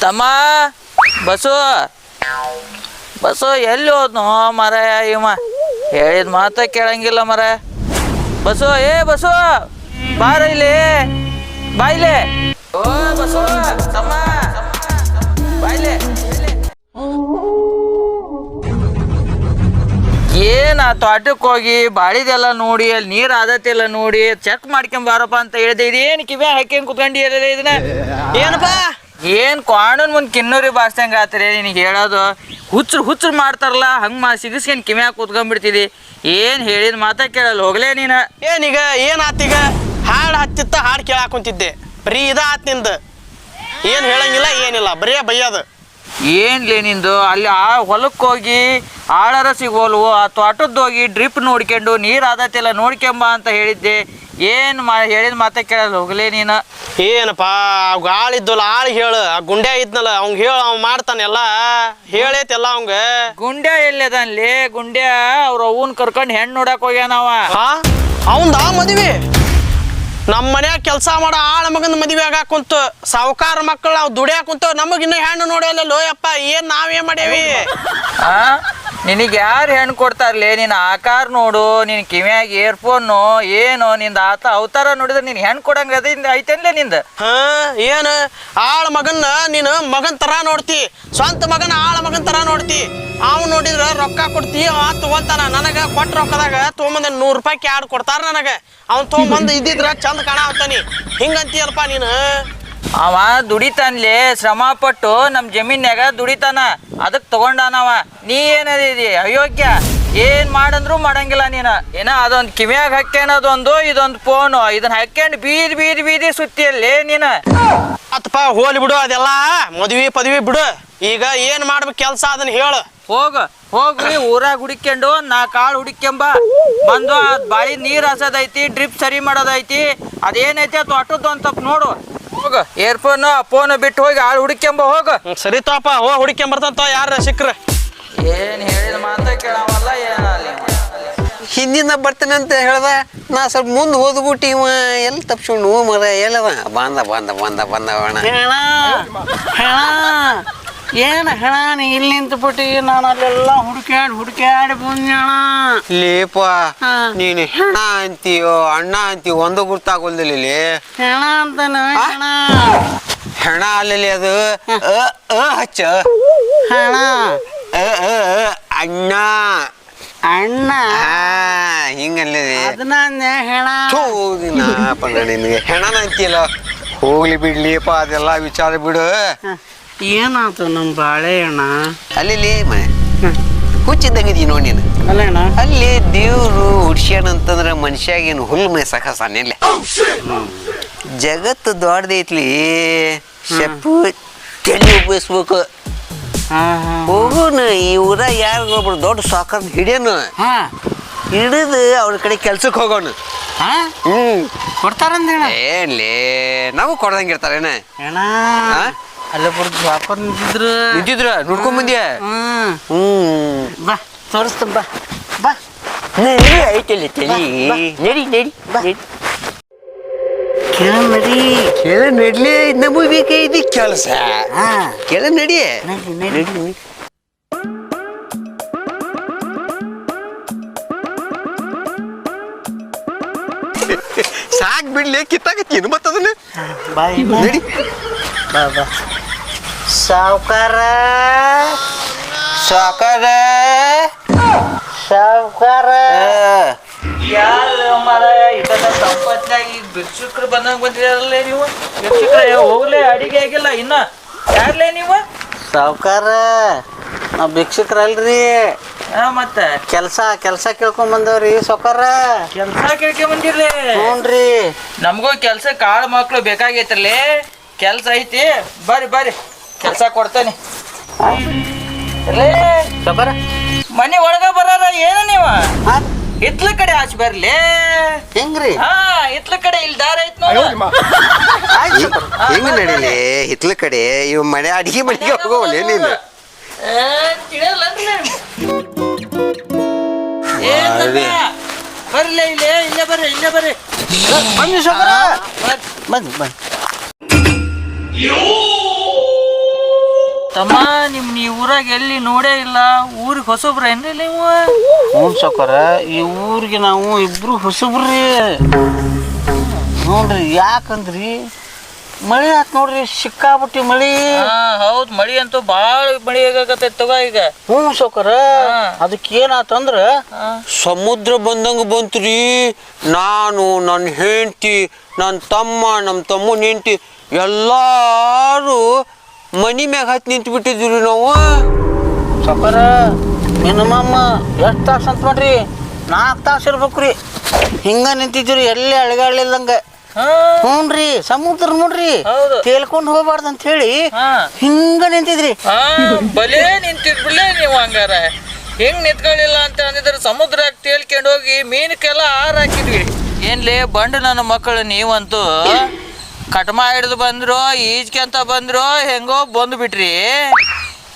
ತಮ್ಮ, ಬಸು. ಬಸು, ಎಲ್ಲಿ ಹೋದ್ನು ಮರ, ಇವ. ಹೇಳಿದ ಮಾತ ಕೇಳಂಗಿಲ್ಲ ಮರ. ಬಸು, ಏ ಬಸು, ಬಾರ ಇಲ್ಲಿ. ಬಾಯ್ಲೆ ಓ, ಬಸು, ತಮ್ಮ. ಆ ತೋಟಕ್ಕೆ ಹೋಗಿ ಬಾಳಿದೆಲ್ಲ ನೋಡಿ, ಅಲ್ಲಿ ನೀರ್ ಆದತ್ತೆಲ್ಲ ನೋಡಿ ಚೆಕ್ ಮಾಡ್ಕೊಂಡ್ ಬಾರಪ್ಪ ಅಂತ ಹೇಳಿದೆ, ಇದೇನ್ ಕಿಮ್ಯಾಗ ಹಾಕಿ ಕುತ್ಕೊಂಡಿ ಇದನ್ನ? ಏನಪ್ಪಾ? ಏನ್ ಕಾಣನ್ ಮುಂದ್ ಕಿನ್ನೂರಿ ಬಾರ್ಸಂಗ ಆತ್ರಿ, ನಿನಗೆ ಹೇಳೋದು? ಹುಚ್ಚರು ಹುಚ್ಚರು ಮಾಡ್ತಾರಲ್ಲ, ಹಂಗ್ ಮಾ ಸಿಗಿಸ್ಕೊಂಡ್ ಕಿಮ್ಯಾಗ ಕೂತ್ಕೊಂಡ್ಬಿಡ್ತಿದಿ. ಏನ್ ಹೇಳಿದ ಮಾತ ಕೇಳಲ್ಲ, ಹೋಗ್ಲೇ ನೀನ. ಏನೀಗ ಏನ್ ಆತೀಗ ಹಾಡು ಹತ್ತಿತ್ತ ಹಾಡು ಕೇಳಾಕುಂತಿದ್ದೆ ಬರೀ ಇದ ಆತ್ನಿಂದ. ಏನ್ ಹೇಳಂಗಿಲ್ಲ, ಏನಿಲ್ಲ, ಬರೀ ಬೈಯೋದು. ಏನ್ಲೇ ನಿಂದು? ಅಲ್ಲಿ ಆ ಹೊಲಕ್ಕೆ ಹೋಗಿ ಆಳರ ಸಿಗೋಲ್ವು ಆ ತೋಟದ್ದು ಹೋಗಿ ಡ್ರಿಪ್ ನೋಡ್ಕೊಂಡು ನೀರು ಆದತ್ತೆಲ್ಲ ನೋಡ್ಕೊಂಬ ಅಂತ ಹೇಳಿದ್ದೆ. ಏನು ಮಾ ಹೇಳಿದ ಮಾತ ಕೇಳಲ್ಲ ಹೋಗ್ಲೇ ನೀನು. ಏನಪ್ಪ ಗಾಳಿ ಆಳ್ ಇದ್ದಲ್ಲ ಆಳ್ ಹೇಳು. ಆ ಗುಂಡೆ ಇದ್ನಲ್ಲ ಅವ್ಗೆ ಹೇಳು ಅವ್ ಮಾಡ್ತಾನೆಲ್ಲ. ಹೇಳೈತೆಲ್ಲ ಅವಂಗ. ಗುಂಡ್ಯ ಎಲ್ಲದನ್ಲಿ ಗುಂಡ್ಯ ಅವ್ರ ಅವ್ನ ಕರ್ಕೊಂಡು ಹೆಣ್ಣು ನೋಡಕ್ ಹೋಗ್ಯಾನವ ಹಾ? ಅವಂದ ಮದ್ವಿ? ನಮ್ಮ ಮನ್ಯಾಗ ಕೆಲಸ ಮಾಡೋ ಆಳ ಮಗನ ಮದ್ವೆ ಆಗ ಕುಂತು ಸಾವುಕಾರ ಮಕ್ಕಳು ನಾವು ದುಡಿಯಾಕ ಕುಂತು ನಮಗ್ ಇನ್ನೂ ಹೆಣ್ಣು ನೋಡಲ್ಲ ಲೋಯಪ್ಪ ಏನ್ ನಾವೇ ಮಾಡೇವಿ ಆ? ನಿನಗೆ ಯಾರು ಹೆಣ್ಣು ಕೊಡ್ತಾರಲೆ? ನಿನ್ನ ಆಕಾರ ನೋಡು ನಿನ್ನ ಕಿವಿಯಾಗ ಇಯರ್ಫೋನು ಏನು ನಿಂದ ಆತ ಅವತಾರ ನೋಡಿದ್ರೆ ನೀನು ಹೆಣ್ಣು ಕೊಡಂಗ ಅದಿಂದ ಐತೇನ್ಲೇ ನಿಂದ? ಹಾ ಏನು? ಆಳ ಮಗನ್ನ ನೀನು ಮಗನ್ ತರ ನೋಡ್ತಿ ಸ್ವಂತ ಮಗನ ಆಳ ಮಗನ್ ತರ ನೋಡ್ತಿ. ಅವ್ ನೋಡಿದ್ರ ರೊಕ್ಕ ಕೊಡ್ತಿ ಅವ ತಗೊಂತಾನ ನನಗ ಕೊಟ್ಟ ರೊಕ್ಕದಾಗ ತೊಗೊಂಬಂದ ನೂರ್ ರೂಪಾಯಿ ಕ್ಯಾಡ್ ಕೊಡ್ತಾರ ನನಗ. ಅವ್ನ್ ತೊಗೊಂಬಂದು ಇದ್ದಿದ್ರ ಚಂದ ಕಾಣಾವತ್ತಾನಿ ಹಿಂಗಂತೀಯಲ್ಪ ನೀನು? ಅವ ದುಡಿತಾನ್ಲಿ ಶ್ರಮ ಪಟ್ಟು ನಮ್ಮ ಜಮೀನ್ಯಾಗ ದುಡಿತಾನ ಅದಕ್ಕೆ ತಗೊಂಡಾನವ ನೀ ಏನದಿದಿ? ಅಯೋಗ್ಯ. ಏನ್ ಮಾಡಂದ್ರು ಮಾಡಂಗಿಲ್ಲ ನೀನ. ಏನ ಅದೊಂದು ಕಿವಿಯಾಗ ಹಾಕ್ಯನದೊಂದು ಇದೊಂದು ಫೋನು. ಇದನ್ನ ಹಾಕ್ಯಂಡು ಬೀದಿ ಬೀದಿ ಬೀದಿ ಸುತ್ತಿಯಲ್ಲಿ ನೀನು. ಅತ್ತಪ್ಪ ಹೋಲಿ ಬಿಡು ಅದೆಲ್ಲ. ಮದ್ವಿ ಪದವಿ ಬಿಡು. ಈಗ ಏನ್ ಮಾಡ್ಬೇಕು ಕೆಲ್ಸ ಅದನ್ನ ಹೇಳು. ಹೋಗ ಹೋಗ್ರಿ ಊರಾಗ ಹುಡುಕ್ಯಂಡು ನಾ ಕಾಳು ಹುಡುಕ್ಯಂಬ. ಬಂದು ಆ ಬಾಳಿ ನೀರ್ ಹಸದೈತಿ ಡ್ರಿಪ್ ಸರಿ ಮಾಡೋದೈತಿ. ಅದೇನೈತಿ ಅದು ಅಟ್ಟದ್ದು ಅಂತ ನೋಡು. ಹೋಗ ಏರ್ಫೋನ್ ಫೋನ್ ಬಿಟ್ಟು ಹೋಗಿ ಆಳು ಹುಡುಕ್ಯಂಬ ಹೋಗ. ಸರಿ ತೋಪ ಹೋ ಹುಡುಕ್ಯಂಬ ಬರ್ತಂತ ಯಾರ ಸಿಕ್ಕ್ರ? ಏನ್ ಹೇಳಿದ ಮಾತ ಕೇಳವಲ್ಲ ಏನಲ್ಲಿ ಹಿಂದಿನ ಬರ್ತೇನೆ ಅಂತ ಹೇಳ್ದ ನಾ ಸ್ವಲ್ಪ ಮುಂದೆ ಹೋದ್ಬಿಟ್ಟು ಇವ ಎಲ್ಲಿ ತಪ್ಸ್ಕೊಂಡು ಮರ ಎಲ್ಲವ ಬಂದ ಬಂದ ಬಂದ ಬಂದ ಏನು ಹೆಣ ನೀ ಇಲ್ಲಿ ನಿಂತುಬಿಟ್ಟು ನಾನು ಅಲ್ಲೆಲ್ಲ ಹುಡುಕ್ಯಾಡಿ ಹುಡುಕ್ಯಾಡಿ ಬಂದ್ಯಣ ಲೇಪ ಹಾ. ನೀನು ಹೆಣ ಅಂತೀಯೋ ಅಣ್ಣ ಅಂತೀಯೋ ಒಂದು ಗುರ್ತಾಗೋಲ್ದಿಲ್ಲ ಇಲ್ಲಿ ಹೆಣ ಅಂತಾನೆ ಹೆಣ ಹೆಣ ಅಲ್ಲಲ್ಲಿ ಅದು ಅ ಅ ಹಚ್ಚ ಹೆಣ ಅ ಅ ಅ ಅಣ್ಣ ಅಣ್ಣ ಹಾ ಹಿಂಗಲ್ಲಿದೆ ಅದನ್ನ ಅಂದೆ ಹೆಣ ಥೂ ಪಂಗ ನಿನಗೆ ಹೆಣನ ಅಂತೀಯಲ್ಲ ಹೋಗ್ಲಿ ಬಿಡ್ಲಿಪ್ಪ ಅದೆಲ್ಲ ವಿಚಾರ ಬಿಡು ಹ. ಏನಾಯ್ತು ನಮ್ಮ ಬಾಳೆಹಣ್ಣ? ಅಲ್ಲಿ ಮನೆ. ಹುಚ್ಚಿದ್ದಂಗಿದೀನಿ ನೋಡಿ ನೀನು? ಅಲ್ಲ ಅಣ್ಣ ಅಲ್ಲಿ ದೇವ್ರು ಹುಡ್ಸ್ಯಾನ ಅಂತಂದ್ರೆ ಮನುಷ್ಯಾಗೇನು ಹುಲ್ಲು ಮೇಸಕ ಸಾನಿಲ್ಲ ಜಗತ್ತು ದೊಡ್ಡದೈತ್ಲಿ ಶಪ್ಪು ತಲೆ ಉಪಯೋಗಿಸ್ಬೇಕು. ಹಾಂ ಹಾಂ. ಹೋಗೋಣ ಈ ಊರಾಗ ಯಾರು ಒಬ್ರು ದೊಡ್ಡ ಸಾಕರ್ ಹಿಡಿಯೋನು. ಹಾಂ. ಹಿಡಿದು ಅವ್ರ ಕಡೆ ಕೆಲ್ಸಕ್ಕೆ ಹೋಗೋಣ ಹ್ಞೂ ಹ್ಮ್. ಕೊಡ್ತಾರಂದೇಣ ಏನ್ಲೇ ನಾವು ಕೊಡ್ದಂಗಿರ್ತಾರೇನ ಅಣ್ಣ ಹಾ? ಅಲ್ಲೇ ಬರ್ದು ವ್ಯಾಪಾರ ನಿಂತಿದ್ರು. ನಿಂತಿದ್ರ? ನೋಡ್ಕೊಂಡ್ ಬಂದ್ಯ? ಹ್ಮ್ ಹ್ಮ್. ಬಾ ತೋರಿಸ್ತೀನಿ ಬಾ. ಬಾ. ನಡಿ ಐತಲ್ಲಿ ತಲಿ ನಡಿ ನಡಿ ಬಾ. ಕೇಳ ನಡಿ. ಕೆಳ ನಡ್ಲಿ ನಮಗೆ ಬೇಕಾಯ್ತು ಕೆಲಸ. ಹಾ. ಕೆಳ ನಡಿ. ನಡಿ ನಡಿ. ಸಾಕ್ ಬಿಡ್ಲಿ ಕಿತ್ತಾಕತ್ತೀನಿ ಮತ್ತದನ್ನ? ಬಾಯ್ ನಡಿ. ಬಾ ಬಾ. ಸಾವ್ಕಾರ. ಸಾಕಾರ ಸಾವುಕಾರ. ಯಾರು ಮಾರಾಯ ಇದನ್ನ ಸಂಪತ್ನಾಗ ಈಗ ಭಿಕ್ಷುಕ್ರು ಬಂದಂಗ ಬಂದಿರಲ್ಲ ನೀವು? ಭಿಕ್ಷುಕ್ರ ಹೋಗ್ಲೇ ಅಡಿಗೆ ಆಗಿಲ್ಲ ಇನ್ನ. ಯಾರ್ಲೇ ನೀವು? ಸಾವ್ಕಾರ. ನಾವು ಭಿಕ್ಷುಕರಲ್ರಿ. ಹಾ ಮತ್ತೆ? ಕೆಲಸ ಕೆಲಸ ಕೇಳ್ಕೊಂಡ್ ಬಂದವ್ರಿ ಸಾವ್ಕಾರ. ಕೆಲ್ಸ ಕೇಳ್ಕೊಂಡ್ ಬಂದಿರ್ಲಿ? ಹ್ಞೂನ್ರಿ ನಮಗೂ ಕೆಲ್ಸ ಕಾಳು ಮಕ್ಳು ಬೇಕಾಗೈತ್ರಲ್ಲೇ ಕೆಲ್ಸ ಐತಿ. ಬರ್ರಿ ಬರ್ರಿ. ಕೆಲ್ಸ ಕೊಡ್ತೇನೆ. ಮನೆ ಒಳಗ ಬರಾರ ಏನ ನೀವ? ಇತ್ಲ ಹಿತ್ಲ ಕಡೆ ಆಚೆ ಬರ್ಲಿ. ಹೆಂಗ್ರಿ? ಹಾ ಇತ್ಲ ಕಡೆ ಇಲ್ಲಿ ದಾರ ಐತ್ ಹೆಂಗ್ ನಡೀಲಿ? ಹಿತ್ಲ ಕಡೆ ಇವ್ ಮನೆ ಅಡಿಗೆ ಮನೆಗೆ ಹೋಗೋವಲ್ಲ ಬರ್ಲೇ? ಏನ್? ಬರ್ಲಿ ಇಲ್ಲೇ ಇಲ್ಲೇ ಬರ್ರಿ ಇಲ್ಲೇ ಬರ್ರಿ. ಬನ್ನಿ ಸೌಕರ. ಬನ್ನಿ ಬನ್ನಿ ತಮ್ಮ ನಿಮ್ ಈ ಊರಾಗ ಎಲ್ಲಿ ನೋಡೇ ಇಲ್ಲ. ಊರಿಗೆ ಹೊಸಬ್ರೇನ್ರಿ ನೀವು? ಹ್ಞೂ ಸೌಕರ ಈ ಊರಿಗೆ ನಾವು ಇಬ್ರು ಹೊಸಬ್ರಿ. ನೋಡ್ರಿ ಯಾಕಂದ್ರಿ? ಮಳಿ ಆತ್ ನೋಡ್ರಿ ಸಿಕ್ಕಾಬಿಟ್ಟಿ ಮಳಿ. ಹೌದ್ ಮಳಿ ಅಂತೂ ಬಾಳ ಮಳಿ ಆಗಾಕತ್ತೈತಿ ತಗೋ ಈಗ. ಹ್ಞೂ ಸೌಕರ. ಅದಕ್ಕೆ ಏನಾತಂದ್ರ. ಸಮುದ್ರ ಬಂದಂಗ ಬಂತ್ರಿ. ನಾನು ನನ್ನ ಹೆಂಡತಿ ನನ್ನ ತಮ್ಮ ನಮ್ಮ ತಮ್ಮನ ಹೆಂಡತಿ ಎಲ್ಲಾರು ಮನಿ ಮ್ಯಾಗ ಹತ್ತಿ ನಿಂತು ಬಿಟ್ಟಿದ್ವಿ ನಾವು ಸೌಕರ ಮಿನಿಮಮ್ ಎಷ್ಟು ತಾಸು ಅಂತ ನೋಡ್ರಿ ನಾಲ್ಕು ತಾಸು ಇರ್ಬೇಕ್ರಿ. ಹಿಂಗ ನಿಂತಿದ್ರಿ ಎಲ್ಲಿ ಅಳಗಾಡ್ಲಿಲ್ದಂಗ. ಹ್ಞೂನ್ರಿ ಹ್ಞೂ ರೀ ಸಮುದ್ರ ನೋಡ್ರಿ. ಹೌದು. ತೇಲ್ಕೊಂಡು ಹೋಗ್ಬಾರ್ದು ಅಂತ ಹೇಳಿ ಹಾ. ಹಿಂಗ ನಿಂತಿದ್ರಿ. ಹಾ ಬಲೇ ನಿಂತಿದ್ಬಿಡ್ಲೇ ನೀವು ಹಂಗಾರ. ಹೆಂಗ್ ನಿಂತ್ಕೊಳ್ಳಿಲ್ಲ ಅಂತ ಅಂದಿದ್ರೆ ಸಮುದ್ರ ತೇಲ್ಕೊಂಡು ಹೋಗಿ ಮೀನಕ್ಕೆಲ್ಲ ಆರ್ ಹಾಕಿದ್ವಿ. ಏನ್ಲೇ ಬಂಡ ನನ್ನ ಮಕ್ಕಳು ನೀವಂತೂ ಕಟ್ಮ ಹಿಡಿದು ಬಂದ್ರು ಈಜ್ಕೆಂತ ಬಂದ್ರು ಹೆಂಗೋ ಬಂದು ಬಿಟ್ರಿ.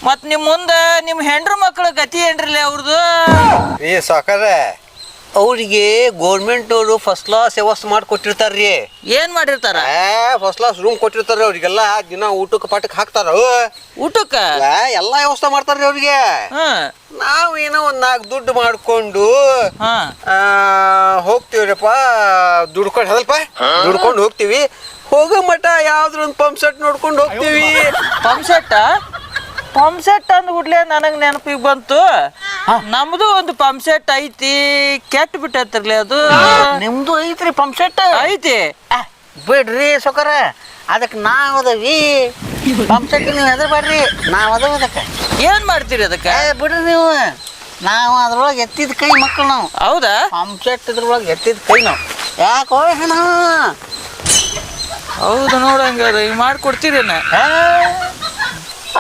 ಮತ್ ನಿಮ್ ಮುಂದೆ ನಿಮ್ ಹೆಂಡ್ರ ಮಕ್ಕಳ ಗತಿ ಏನ್ರಲ್ಲೇ ಅವ್ರದ್ದು ಏ ಸಾಕಾರ. ಅವ್ರಿಗೆ ಗೋರ್ಮೆಂಟ್ ಅವರು ಫಸ್ಟ್ ಕ್ಲಾಸ್ ವ್ಯವಸ್ಥೆ ಮಾಡಿ ಕೊಟ್ಟಿರ್ತಾರ್ರಿ. ಏನ್ ಮಾಡಿರ್ತಾರ? ಫಸ್ಟ್ ಕ್ಲಾಸ್ ರೂಮ್ ಕೊಟ್ಟಿರ್ತಾರ ಅವ್ರಿಗೆಲ್ಲ. ದಿನ ಊಟಕ್ಕೆ ಪಾಟಕ್ಕೆ ಹಾಕ್ತಾರ. ಊಟಕ್ಕ? ಎಲ್ಲ ವ್ಯವಸ್ಥೆ ಮಾಡ್ತಾರ್ರಿ ಅವ್ರಿಗೆ. ಹಾ. ನಾವ್ ಏನೋ ಒಂದ್ ನಾಲ್ಕು ದುಡ್ಡು ಮಾಡ್ಕೊಂಡು ಹೋಗ್ತೀವ್ರಪ್ಪ. ದುಡ್ಕೊಂಡು ಹದಲ್ಪ? ದುಡ್ಕೊಂಡು ಹೋಗ್ತೀವಿ. ಹೋಗೋ ಮಠ ಯಾವ್ದ್ರ ಒಂದು ಪಂಪ್ ಸೆಟ್ ನೋಡ್ಕೊಂಡು ಹೋಗ್ತೀವಿ. ಪಂಪ್ ಸೆಟ್ ಪಂಪ್ ಸೆಟ್ ಅಂದ್ ಕೂಡ್ಲೆ ನನಗೆ ನೆನಪಿಗೆ ಬಂತು. ನಮ್ದು ಒಂದು ಪಂಪ್ ಸೆಟ್ ಐತಿ ಕೆಟ್ಟ ಬಿಟ್ಟೈತ್ರಲಿ ಅದು. ನಿಮ್ದು ಐತ್ರಿ ಪಂಪ್ ಸೆಟ್ ಐತಿ. ಬಿಡ್ರಿ ಸೊಕರ ಅದಕ್ಕೆ ನಾವು ಅದವಿ. ಪಂಪ್ ಸೆಟ್ ನೀವು ಹೆದರ್ಬೇಡ್ರಿ ನಾವು ಅದಾವ ಅದಕ್ಕೆ. ಏನ್ ಮಾಡ್ತೀರಿ ಅದಕ್ಕೆ? ಬಿಡ್ರಿ ನೀವು. ನಾವು ಅದ್ರೊಳಗೆ ಎತ್ತಿದ ಕೈ ಮಕ್ಕಳು ನಾವು. ಹೌದಾ? ಪಂಪ್ ಸೆಟ್ ಇದ್ರೊಳಗೆ ಎತ್ತಿದ ಕೈ ನಾವು. ಯಾಕೋ ಹೆಣ ಹೌದು ನೋಡಂಗಾರ ಈಗ ಮಾಡ್ಕೊಡ್ತೀರೇನ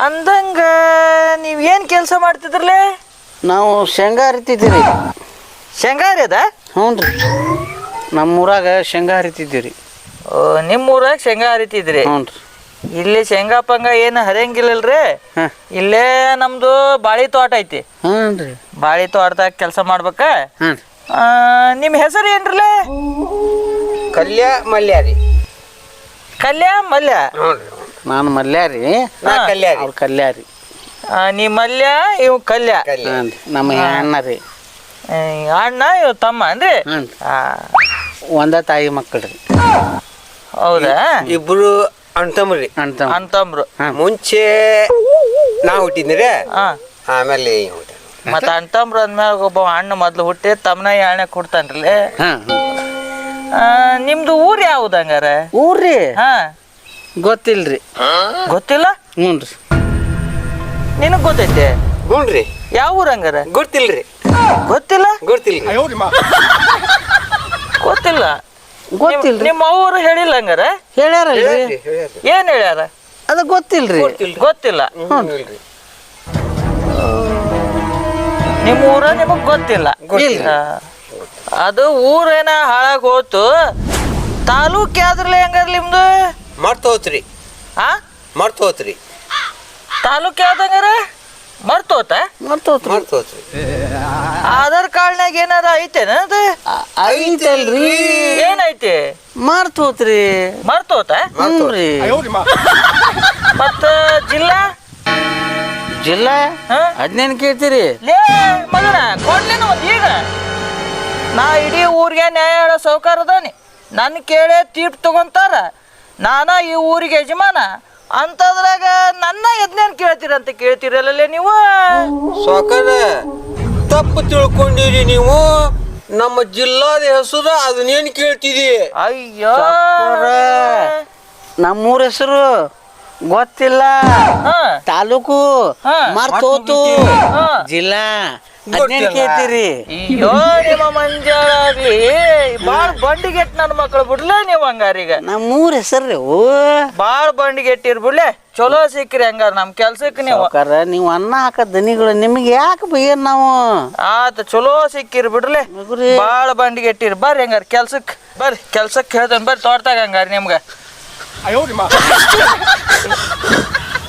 ಅಂದಂಗ ನೀವ್ ಏನ್ ಕೆಲಸ ಮಾಡ್ತಿದ್ರಲೇ? ನಾವು ಶೇಂಗಾ ಹರಿತಿದ್ದೀರಿ. ಶೇಂಗಾ ಹರಿಯದ ಹ್ಞೂ ರೀ. ನಮ್ಮೂರಾಗ ಶೇಂಗಾ ಹರಿತಿದ್ದೀವಿ ಓ ನಿಮ್ಮ ಊರಾಗ ಶೇಂಗಾ ಹರಿತಿದ್ರಿ? ಹ್ಞೂ ರೀ. ಇಲ್ಲಿ ಶೇಂಗಾ ಪಂಗ ಏನು ಹರಿಯಂಗಿಲ್ಲಲ್ರಿ? ಹಾಂ. ಇಲ್ಲೇ ನಮ್ದು ಬಾಳಿ ತೋಟ ಐತಿ. ಹ್ಞೂ ರೀ. ಬಾಳಿ ತೋಟದಾಗ ಕೆಲಸ ಮಾಡ್ಬೇಕ? ನಿಮ್ಮ ಹೆಸರು ಏನ್ರಲೇ? ಕಲ್ಯ ಮಲ್ಯ ರೀ ಕಲ್ಯ ಮಲ್ಯ? ನಾನು ಮಲ್ಯ ರೀ. ನಾ ಕಲ್ಯ ರೀ ಅವ್ರು ಕಲ್ಯ ರೀ. ಆ, ನೀ ಮಲ್ಯ ಇವ್ ಕಲ್ಯ? ನಮ್ಮ ಅಣ್ಣ ರೀ. ಅಣ್ಣ ಇವ್ ತಮ್ಮ ಅಂದ್ರೆ ಆ, ಒಂದ ತಾಯಿ ಮಕ್ಕಳು ರೀ. ಹೌದಾ? ಇಬ್ರು ಅಣ್ತಮ್ರಿ ಅಂತ ಅಂತಂಬ್ರು ಮುಂಚೆ ನಾ ಹುಟ್ಟಿದ್ರೆ ಹಾ. ಆಮೇಲೆ ಇವ್ ಹುಟ್ಟ. ಮತ್ತ ಅಂತಂಬ್ರು ಅಂದ್ಮ್ಯಾಗ ಒಬ್ಬ ಅಣ್ಣ ಮೊದ್ಲು ಹುಟ್ಟಿ ತಮ್ಮನ ಎಣ್ಣೆ ಕೊಡ್ತಾನ್ರಿ ಹಾಂ. ಆ, ನಿಮ್ದು ಊರ್ ಯಾವ್ದು ಹಂಗಾರ? ಊರ್ರಿ? ಹಾ. ಗೊತ್ತಿಲ್ರಿ. ಗೊತ್ತಿಲ್ಲ? ಹ್ಞೂ ರೀ ನಿನಗ್ ಗೊತ್ತೈತೆ? ಗುಂಡ್ರಿ ಯಾವ ಊರ್ ಹಂಗಾರ? ಗೊತ್ತಿಲ್ರಿ. ಗೊತ್ತಿಲ್ಲ? ಗೊತ್ತಿಲ್ರಿ. ಗೊತ್ತಿಲ್ಲ. ಗೊತ್ತಿಲ್ರಿ. ನಿಮ್ಮ ಅವ್ರು ಹೇಳಿಲ್ಲ ಹಂಗಾರ? ಹೇಳ್ಯಾರ. ಏನ್ ಹೇಳ್ಯಾರ? ಅದು ಗೊತ್ತಿಲ್ರಿ. ಗೊತ್ತಿಲ್ಲ. ಹ್ಞೂನ್ರಿ. ನಿಮ್ಮ ಊರ ನಿಮಗ್ ಗೊತ್ತಿಲ್ಲ. ಗೊತ್ತಿಲ್ಲ. ಆ, ಅದು ಊರೇನ ಹಾಳಾಗ ಹೋತು? ತಾಲೂಕ್ ಯಾವ್ದ್ರಲ್ಲ ಹೆಂಗಾರ ನಿಮ್ದು? ಮರ್ತೋತ್ರಿ. ಹೋತ್ರಿ ಆ? ಮರ್ತ ಹೋತ್ರಿ ತಾಲೂಕ್ ಯಾವ್ದಂಗಾರ ಮರ್ತೋತ? ಮತ್ತೋತ್ರಿ ಮರ್ತ್ ಹೋತ್ರಿ ಆಧಾರ್ ಕಾರ್ಡ್ನಾಗ ಏನಾರ ಐತೇನ ಅದು? ಐತಲ್ರಿ. ಏನೈತಿ ಮರ್ತೋತ್ರಿ. ಮರ್ತೋತ? ಹ್ಞೂ ರೀ. ಮತ್ತ ಜಿಲ್ಲಾ? ಜಿಲ್ಲಾ? ಹಾ? ಅದ್ನೇನ್ ಕೇಳ್ತೀರಿ ಲೇ ಮಗನ ಕೊಡ್ಲೇನು ಒಂದ್ ಈಗ? ನಾ ಇಡೀ ಊರಿಗೆ ನ್ಯಾಯ ಹೇಳೋ ಸೌಕಾರ ಅದಾನೆ. ನನ್ನ ಕೇಳೇ ತೀರ್ಪ್ ತಗೊಂತಾರ. ನಾನ ಈ ಊರಿಗೆ ಯಜಮಾನ. ಅಂತದ್ರಾಗ ನನ್ನ ಯಜ್ಞನ್ ಕೇಳ್ತೀರಂತ ಕೇಳ್ತೀರಲ್ಲ ನೀವು? ಸೌಕರ್ಯ? ತಪ್ಪು ತಿಳ್ಕೊಂಡಿರಿ ನೀವು. ನಮ್ಮ ಜಿಲ್ಲಾದ ಹೆಸರು ಅದನ್ನೇನು ಕೇಳ್ತಿದಿ? ಅಯ್ಯೋ. ನಮ್ಮೂರ ಹೆಸರು ಗೊತ್ತಿಲ್ಲ. ಹಾ. ತಾಲೂಕು ಹಾ. ಮರ್ತೋತು. ಹಾ. ಜಿಲ್ಲಾ ಗೊತ್ತಿಲ್ಲ. ಕೇಳ್ತೀರಿ. ಅಯ್ಯೋ ನಿಮ್ಮ ಮಂಜಾಗ್ಲಿ ಬಾಳ್ ಬಂಡಿಗೆಟ್ ನನ್ನ ಮಕ್ಕಳು ನೀವು ನೀವು ಹಂಗಾರೀಗ ನಮ್ಮೂರ ಹೆಸರು ಓ. ಬಾಳ್ ಬಂಡಿಗೆಟ್ಟಿರ್ ಬಿಡ್ಲೆ ಚಲೋ ಸಿಕ್ಕ್ರಿ ಹಂಗಾರ ನಮ್ ಕೆಲ್ಸಕ್ಕೆ ನೀವು. ಸಾವ್ಕಾರ ನೀವು ಅನ್ನ ಹಾಕ ದನಿಗಳು ನಿಮಗೆ ಯಾಕೆ ಬೈಯನ್ ನಾವು? ಆತ ಚಲೋ ಸಿಕ್ಕಿರ್ ಬಿಡ್ಲೆ. ಮಗುರಿ. ಬಾಳ ಬಂಡಿಗೆ ಇಟ್ಟಿರ್ ಬರ್ರಿ ಹಂಗಾರ ಕೆಲ್ಸಕ್ ಬರ್ರಿ ಕೆಲ್ಸಕ್ ಹೇಳ್ತೇನೆ ಬರ್ರಿ ತೋಟದಾಗ ಹಂಗಾರ ನಿಮ್ಗ.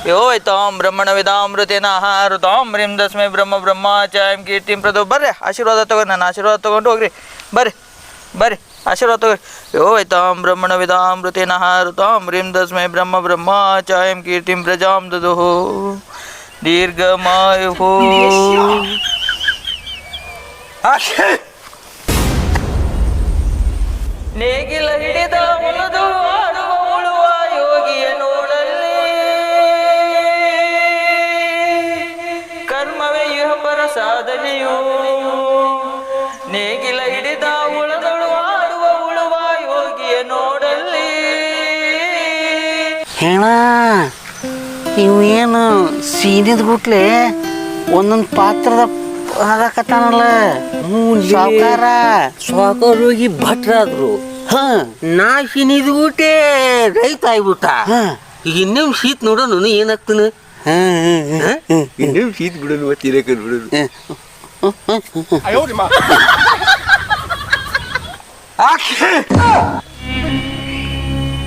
ಯೋ ಐತಾಂ ಬ್ರಹ್ಮಣ ವಿಧಾಮೃತೇನ ಆಹಾರುತಾಂ ಹ್ರೀಂ ದಸ್ಮೈ ಬ್ರಹ್ಮ ಬ್ರಹ್ಮಾಚಾರ್ಯಂ ಕೀರ್ತಿಂ ಪ್ರದೋ ಬರ್ರಿ, ಆಶೀರ್ವಾದ ತಗೊಂಡು ನಾನು ಆಶೀರ್ವಾದ ತಗೊಂಡು ಹೋಗ್ರಿ. ಬರ್ರಿ ಬರ್ರಿ, ಆಶೀರ್ವಾದ ತಗೋರಿ ಯೋ ಐತಾಂ ಬ್ರಹ್ಮಣ ವಿಧಾಮೃತೇನ ಹಾರುತಾಂ ಹ್ರೀಂ ದಸ್ಮೈ ಬ್ರಹ್ಮ ಬ್ರಹ್ಮ ಚಾಯಂ ಕೀರ್ತಿಂ ಪ್ರಜಾಂ ದದುಹು. ದೀರ್ಘಮಾಯು ನೇಗಿಲ ಹಿಡಿದ ಉಳಿದು ಹೇಳ ಇವೇನು ಸೀನಿದ ಗುಟ್ಲೆ ಒಂದೊಂದು ಪಾತ್ರದ ಸಾವುಕಾರ. ಸಾಕಾರ ಹೋಗಿ ಭಟ್ರಾದ್ರು ಹಾ. ನಾ ಗುಟ್ಟೆ ರೈತ ಆಗ್ಬಿಟ್ಟ. ಇನ್ನೇಮ್ ಶೀತ್ ನೋಡೋಣ ಏನಾಗ್ತಾನೆ? ಹಾ ಇನ್ನೇನು ಶೀತ್ ಬಿಡೋನು ಮತ್ತೆ ಇರಕನ್ ಬಿಡೋನು?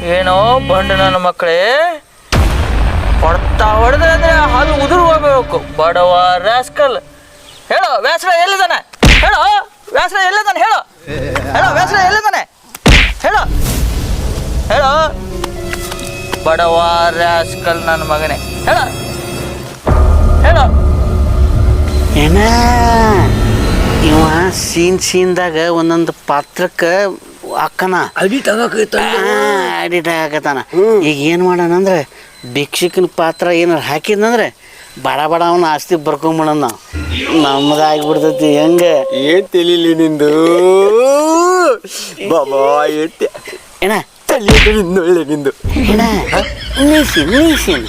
ಏನೋ ಬಂಡ ನನ್ನ ಮಕ್ಕಳೇ. ಹೊಡ್ತಾ ಹೊಡೆದ್ರೆ ಅಂದ್ರೆ ಹಾಲು ಉದುರು ಹೋಗ್ಬೇಕು ಬಡವ ರಾಸ್ಕಲ್. ಹೇಳೋ, ವ್ಯಾಸರ ಎಲ್ಲಿದ್ದಾನೆ? ಹೇಳೋ, ವ್ಯಾಸರ ಎಲ್ಲಿದ್ದಾನೆ? ಹೇಳೋ. ಹೇಳೋ, ವ್ಯಾಸರ ಎಲ್ಲಿದ್ದಾನೆ? ಹೇಳೋ. ಹೇಳೋ. ಬಡವ ರಾಸ್ಕಲ್ ನನ್ನ ಮಗನೇ. ಹೇಳೋ. ಹೇಳೋ. ಏನ? ಇವ ಸೀನ್ ಸೀನ್ದಾಗ ಒಂದೊಂದು ಪಾತ್ರಕ್ಕೆ ಅಕ್ಕನ. ಅಡಿ ತಗೋಕ ಅಡಿಟ್ ಆಗತ್ತಾನ ಈಗ ಏನು ಮಾಡೋಣ ಅಂದ್ರೆ ಭಿಕ್ಷಕನ ಪಾತ್ರ ಏನಾರು ಹಾಕಿದ್ನಂದ್ರೆ ಬಡ ಬಡ ಅವನ ಆಸ್ತಿ ಬರ್ಕೊಂಬಿಡೋಣ. ನಾವು ನಮ್ಮದಾಗ್ಬಿಡ್ತೈತಿ ಹೆಂಗೆ? ಏನ್ ತಿಳಿಲಿ ನಿಂದು? ಬಾಬಾ ಏನ್ ಏನ? ತಲೆ ನಿಂದೊಳ್ಳೆ ನಿಂದು. ಏನ? ನೀಸಿನ್ ನೀಸಿನ್.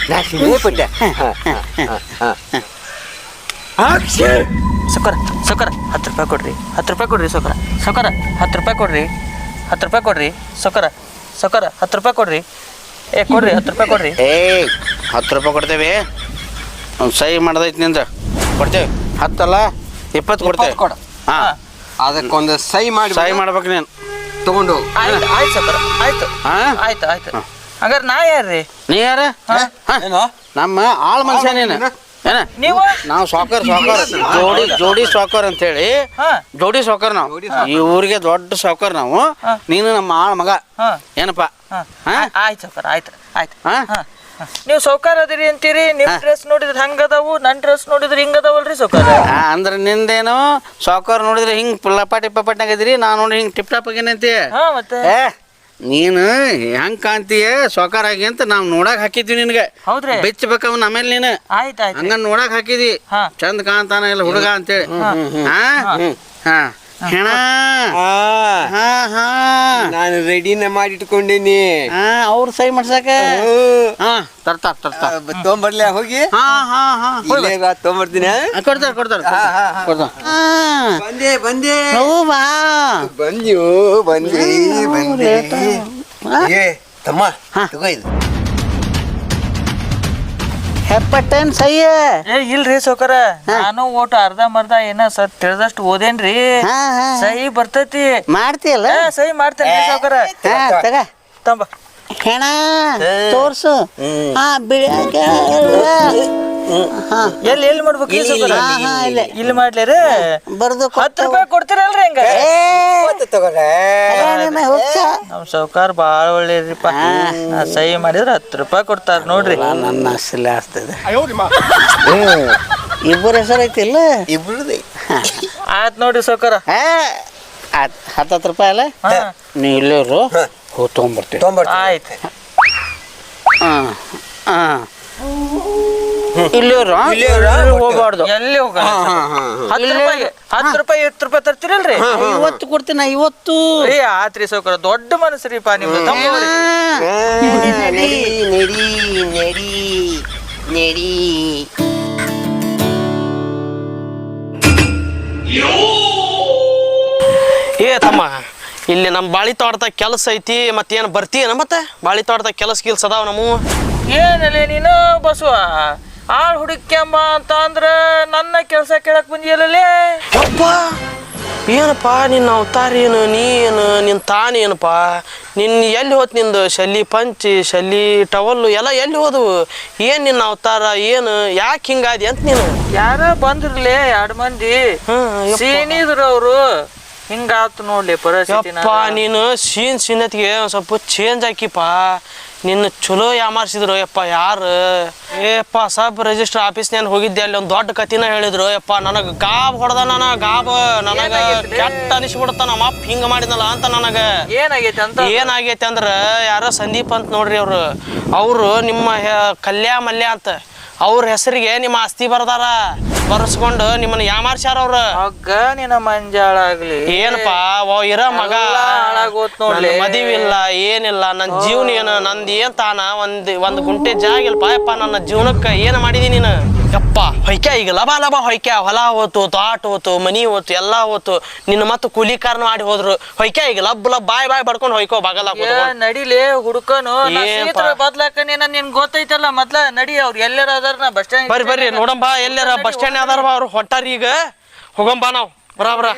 ಪಟ್ಟೆ? ಸೊಕರ ಸೊಕರ ಹತ್ತು ರೂಪಾಯಿ ಕೊಡ್ರಿ. ಹತ್ತು ರೂಪಾಯಿ ಕೊಡ್ರಿ ಸೊಕರ. ಸೊಕರ ಹತ್ತು ರೂಪಾಯಿ ಕೊಡ್ರಿ. ಹತ್ತು ರೂಪಾಯಿ ಕೊಡ್ರಿ. ಸೊಕರ ಸೊಕರ ಹತ್ತು ರೂಪಾಯಿ ಕೊಡ್ರಿ. ಏ ಕೊಡ್ರಿ ಹತ್ತು ರೂಪಾಯಿ ಕೊಡ್ರಿ. ಏಯ್ ಹತ್ತು ರೂಪಾಯಿ ಕೊಡ್ತೇವೆ. ಒಂದು ಸೈ ಮಾಡ್ದೈತಿ ನಿಂದ. ಕೊಡ್ತೇವೆ. ಹತ್ತಲ್ಲ ಇಪ್ಪತ್ತು ಕೊಡ್ತೇವೆ. ಕೊಡು. ಹಾಂ. ಹಾ. ಅದಕ್ಕೊಂದು ಸೈ ಮಾಡಿ ಸೈ ಮಾಡ್ಬೇಕು ನೀನು. ತಗೊಂಡು. ಆಯ್ತು ಆಯ್ತು ಸೊಕರ ಆಯ್ತು. ಹಾಂ? ಆಯ್ತು ಆಯ್ತು. ಹಂಗಾರೆ ನಾ ಯಾರ್ರಿ? ನೀ ಯಾರ? ನಮ್ಮ ಆಳು ಮನುಷ್ಯ ನೀನು? ಏನ? ನೀವು? ನಾವು ಸಾಕರ್ ಸಾಕರ್ ಜೋಡಿ ಜೋಡಿ ಸಾಕರ್ ಅಂತ ಹೇಳಿ ಜೋಡಿ ಸಾಕರ್ ನಾವು. ಈ ಊರಿಗೆ ದೊಡ್ಡ ಸಾಕರ್ ನಾವು. ನೀನು ನಮ್ಮ ಆಳ್ ಮಗ. ಏನಪ್ಪ? ಆಯ್ತು ಸೊಕರ ಆಯ್ತು. ನೀವು ಸೌಕಾರ ಅದಿರಿ ಅಂತೀರಿ ನಿಮ್ ಡ್ರೆಸ್ ನೋಡಿದ್ರೆ ಹಂಗದವು ನನ್ನ ಡ್ರೆಸ್ ನೋಡಿದ್ರೆ ಹಿಂಗದವಲ್ರಿ ಸೌಕಾರ ಅಂದ್ರೆ ನಿಂದೇನು? ಸಾಕರ್ ನೋಡಿದ್ರೆ ಹಿಂಗ್ ಲಪಾಟಿ ಪಪಾಟ್ನಾಗ ಇದ್ರಿ ನಾ ನೋಡಿ ಹಿಂಗ್ ಟಿಪ್ ಟಾಪ್ ಆಗೇನಂತಿ ಮತ್ತೆ. ನೀನು ಹೆಂಗ್ ಕಾಂತೀಯ ಸೋಕಾರ ಆಗಿ ಅಂತ ನಾವ್ ನೋಡಕ್ ಹಾಕಿದ್ವಿ ನಿನಗೆ. ಹೌದ್ರಿ. ಬೆಚ್ಚಬೇಕ ಅವ್ನ ಆಮೇಲೆ ನೀನು. ಆಯ್ತು ಆಯ್ತು. ಹಂಗ ನೋಡಕ್ ಹಾಕಿದಿ. ಹಾ. ಚಂದ ಕಾಣ್ತಾನ ಇಲ್ಲ ಹುಡುಗ ಅಂತೇಳಿ. ಹಾ? ಹಾ. ಹೆಣ. ಆ ಹಾ. ಹಾ ನಾನು ರೆಡಿನ ಮಾಡಿಟ್ಕೊಂಡೀನಿ. ಹಾ ಅವ್ರ ಸೈ ಮಾಡ್ಸಕ ಹಾ. ತರ್ತಾರ ತರ್ತಾರ. ತೊಗೊಂಬರ್ಲಿ ಹೋಗಿ. ಹಾ ಹಾ ಹಾ. ಇಲ್ಲೇ ಬಾ ತೊಗೊಂಬರ್ತೀನಿ ಆ? ಆ, ಕೊಡ್ತಾರ ಕೊಡ್ತಾರ ಹಾ, ಹಾ, ಹಾ. ಕೊಡ್ತಾರ. ಬಂದೆ ಬಂದೆ. ನೋವು ಬಾ. ಬಂದ್ಯೋ ಬಂದೆ ಬಂದೆ ಹಾ? ಏ ತಮ್ಮ ಹಾ. ತಗೋ ಇದು. ಹೆಪ್ಪಟ್ಟೇನ್ ಸಹ್ಯ ಏ ಇಲ್ರಿ ಸೌಕರ. ನಾನು ಓಟು ಅರ್ಧ ಮರ್ಧ ಏನ ಸತ್ ತಿಳಿದಷ್ಟು ಓದೇನ್ರಿ. ಹಾ ಹಾ. ಸಹಿ ಬರ್ತೈತಿ. ಮಾಡ್ತೀಯಲ್ಲ? ಏ, ಸಹಿ ಮಾಡ್ತೇನೆ ಸೌಕರ. ಹಾ ತಗ. ತಂಬ. ಹೆಣ ತೋರ್ಸು. ಹಾ ಬಿಳಿ ಎಲ್ಲಿ ಎಲ್ಲಿ ಮಾಡ್ಬೇಕು? ಈ ಸೌಕರ ಹಾ ಹಾ ಇಲ್ಲೇ ಇಲ್ಲಿ ಮಾಡ್ಲಿರಿ? ಬರ್ದು ಹತ್ತು ರೂಪಾಯಿ ಕೊಡ್ತೀರಲ್ರಿ ಹಿಂಗ? ಮತ್ತೆ ತಗೋರೆ ನಮ್ ಸೌಕಾರ ಬಾಳ ಒಳ್ಳೇದ್ರಿಪ್ಪ. ಆ, ಸಹಿ ಮಾಡಿದ್ರೆ ಹತ್ತು ರೂಪಾಯಿ ಕೊಡ್ತಾರ ನೋಡ್ರಿ. ನನ್ನ ಅಸಲೆ ಆಗ್ತದೆ. ಇಬ್ಬರ ಹೆಸರು ಐತಿಲ್ಲ ಇಬ್ರದೇ ಆಯ್ತು ನೋಡ್ರಿ ಸೌಕರ. ಹಾ ಆತ್ ಹತ್ತತ್ತು ರೂಪಾಯಿ ಅಲ್ಲ? ಹಾ. ನೀವು ಇಲ್ಲೋರು ಹೋಗಿ ತೊಗೊಂಬರ್ತೀವಿ ತೊಗೊಂಬರ್ತೀನಿ. ಆಯ್ತು. ಹಾಂ. ಹಾಂ. ಇಲ್ಲೋರು ಇಲ್ಲಿಯವ್ರು? ಹೋಗ್ಬಾರ್ದು. ಎಲ್ಲಿ ಹೋಗಲ್ಲ ಹತ್ತು ರೂಪಾಯಿ ಹತ್ತು ರೂಪಾಯಿ ಹತ್ತು ರೂಪಾಯಿ ತರ್ತೀರಲ್ರಿ? ಇವತ್ತು ಕೊಡ್ತೀನಿ ಇವತ್ತು. ಏ ಆತ್ರಿ ಸೌಕರ್ಯ. ದೊಡ್ಡ ಮನಸ್ಸರಿಪ್ಪ ನೀವು ತಮ್ಮವ್ರಿ ನಡಿ ನಡಿ ನಡಿ ನಡಿ. ಏ ತಮ್ಮ ಇಲ್ಲಿ ನಮ್ಮ ಬಾಳಿ ತೋಟದಾಗ ಕೆಲಸ ಐತಿ ಮತ್ತೇನು ಬರ್ತೀಯನ ಮತ್ತೆ? ಬಾಳಿ ತೋಟದಾಗ ಕೆಲಸ ಗಿಲ್ಸ್ ಅದಾವ ನಮ್ಮ ಏನಲ್ಲ ನೀನು ಬಸವ? ಆಳ್ ಹುಡುಕ್ಯಮ್ಮ ಅಂತ ಅಂದ್ರೆ ನನ್ನ ಕೆಲಸ ಕೇಳಕ್ ಬಂದಿಯಲ್ಲೇ ಅಪ್ಪ ಏನಪ್ಪ ನಿನ್ನ ಅವತಾರ ಏನು ನೀ ಏನು ನಿನ್ನ ತಾನ ಏನಪ್ಪ? ನಿನ್ನ ಎಲ್ಲಿ ಹೋತ್ ನಿಂದು? ಶಲ್ಲಿ ಪಂಚಿ ಶಲ್ಲಿ ಟವಲ್ಲು ಎಲ್ಲ ಎಲ್ಲಿ ಹೋದವು? ಏನು ನಿನ್ನ ಅವತಾರ ಏನು ಯಾಕೆ ಹಿಂಗಾದಿ ಅಂತ ನೀನು? ಯಾರ ಬಂದ್ರಲೇ ಎರಡು ಮಂದಿ. ಸೀನಿದ್ರು ಅವರು. ಹಿಂಗಾತು ನೋಡ್ಲಿ ಪರಿಸ್ಥಿತಿ ಯಪ್ಪ ನೀನು ಸೀನ್ ಸೀನತ್ಗೆ ಒಂದ್ ಸ್ವಲ್ಪ ಚೇಂಜ್ ಹಾಕಿಪ್ಪ. ನಿನ್ನ ಚಲೋ ಯಾಮಾರ್ಸಿದ್ರು ಯಪ್ಪ ಯಾರು? ಏಪ್ಪ ಸಬ್ ರಿಜಿಸ್ಟರ್ ಆಫೀಸ್ನ್ಯಾನ ಹೋಗಿದ್ದೆ ಅಲ್ಲಿ ಒಂದು ದೊಡ್ಡ ಕತಿನ ಹೇಳಿದ್ರು ಯಪ್ಪ ನನಗೆ ಗಾಬ್ ಹೊಡೆದ ನಾನು ಗಾಬ್ ನನಗೆ? ಕೆಟ್ಟ ಅನಿಸ್ಬಿಡ್ತ ನಮ್ಮ ಅಪ್ಪ ಹಿಂಗ ಮಾಡಿದ್ನಲ್ಲ ಅಂತ ನನಗೆ. ಏನಾಗೈತೆ ಅಂತ? ಏನಾಗೈತೆ ಅಂದ್ರೆ ಯಾರೋ ಸಂದೀಪ್ ಅಂತ ನೋಡ್ರಿ ಅವರು. ಅವರು ನಿಮ್ಮ ಕಲ್ಯಾ ಮಲ್ಯ ಅಂತ. ಅವ್ರ ಹೆಸರಿಗೆ ನಿಮ್ಮ ಆಸ್ತಿ ಬರ್ದಾರ. ಬರ್ಸ್ಕೊಂಡು ನಿಮ್ಮನ್ನ ಯಾಮಾರ್ಸ್ಯಾರ ಅವ್ರ? ಹಗ್ಗ ನಿನ್ನ ಮಂಜಾಳಾಗ್ಲಿ ಏನಪ್ಪಾ ಅವ ಇರೋ ಮಗ. ಹಾಳಾಗೋತ್ ನೋಡ್ಲಿ. ಮದಿವಿಲ್ಲ ಏನಿಲ್ಲ ನನ್ನ ಜೀವನ ಏನು ನಂದು ಏನ್ ತಾನ? ಒಂದ್ ಒಂದ್ ಗುಂಟೆ ಜಾಗ ಇಲ್ಪ? ಯಪ್ಪ ನನ್ನ ಜೀವನಕ್ಕ ಏನ್ ಮಾಡಿದಿ ನೀನು? ಯಪ್ಪ ಹೊಯ್ಕ್ಯಾ ಈಗ ಲಭ ಲಭ ಹೊಯ್ಕ್ಯಾ ಹೊಲ ಹೋತು ತೋಟ ಹೋತು ಮನಿ ಹೋತು ಎಲ್ಲಾ ಹೋತು. ನಿನ್ನ ಮತ್ತು ಕೂಲಿ ಕಾರ್ನ ಮಾಡಿ ಹೋದ್ರು. ಹೊಯ್ಕ್ಯಾ ಈಗ ಲಬ್ ಲಬ್ ಬಾಯ್ ಬಾಯ್ ಬಡ್ಕೊಂಡು ಹೊಯ್ಕೋ ಬಗಲ ನಡಿಲಿ ಹುಡುಕನು? ಬದ್ಲಾಕ ನೀನ ನಿನ್ ಗೊತ್ತೈತಲ್ಲ ಮೊದ್ಲ ನಡಿ ಅವ್ರು ಎಲ್ಲರ ಅದಾರ ನಾ ಬಸ್ ಸ್ಟ್ಯಾಂಡ್ ಬರ್ರಿ ಬರ್ರಿ ನೋಡಂಬ ಎಲ್ಲರ ಬಸ್ ಸ್ಟ್ಯಾಂಡ್ ಅದಾರ ಅವ್ರು ಹೊಟ್ಟಾರ ಈಗ. ಹೋಗಂಬಾ ನಾವು. ಬರಾಬರ